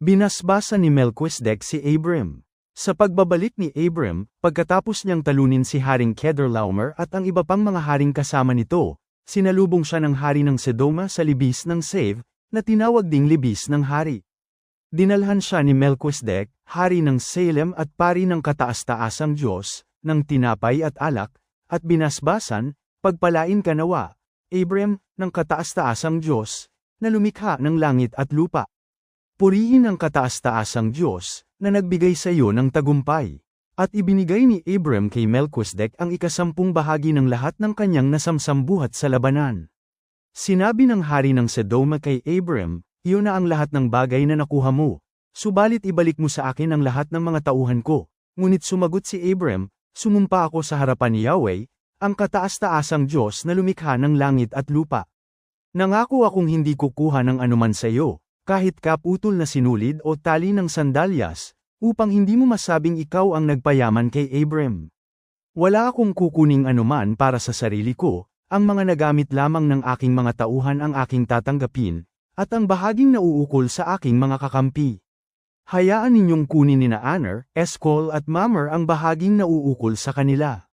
Binasbasa ni Melchizedek si Abram. Sa pagbabalik ni Abram, pagkatapos niyang talunin si Haring Kedorlaomer at ang iba pang mga haring kasama nito, sinalubong siya ng hari ng Sedoma sa libis ng Save, na tinawag ding libis ng hari. Dinalhan siya ni Melchizedek, hari ng Salem at pari ng kataas-taasang Diyos, ng tinapay at alak, at binasbasan, pagpalain ka nawa, Abram, ng kataas-taasang Diyos, na lumikha ng langit at lupa. Purihin ang kataas-taasang Diyos, na nagbigay sa iyo ng tagumpay. At ibinigay ni Abram kay Melchizedek ang ikasampung bahagi ng lahat ng kanyang nasamsambuhat sa labanan. Sinabi ng hari ng Sedoma kay Abram, iyon na ang lahat ng bagay na nakuha mo. Subalit ibalik mo sa akin ang lahat ng mga tauhan ko. Ngunit sumagot si Abram, sumumpa ako sa harapan ni Yahweh, ang kataas-taasang Diyos na lumikha ng langit at lupa. Nangako akong hindi kukuha ng anuman sa iyo, kahit kaputol na sinulid o tali ng sandalyas, upang hindi mo masabing ikaw ang nagpayaman kay Abram. Wala akong kukuning anuman para sa sarili ko, ang mga nagamit lamang ng aking mga tauhan ang aking tatanggapin, at ang bahaging nauukol sa aking mga kakampi. Hayaan ninyong kunin ni na Aner, Eskol at Mamer ang bahaging nauukol sa kanila.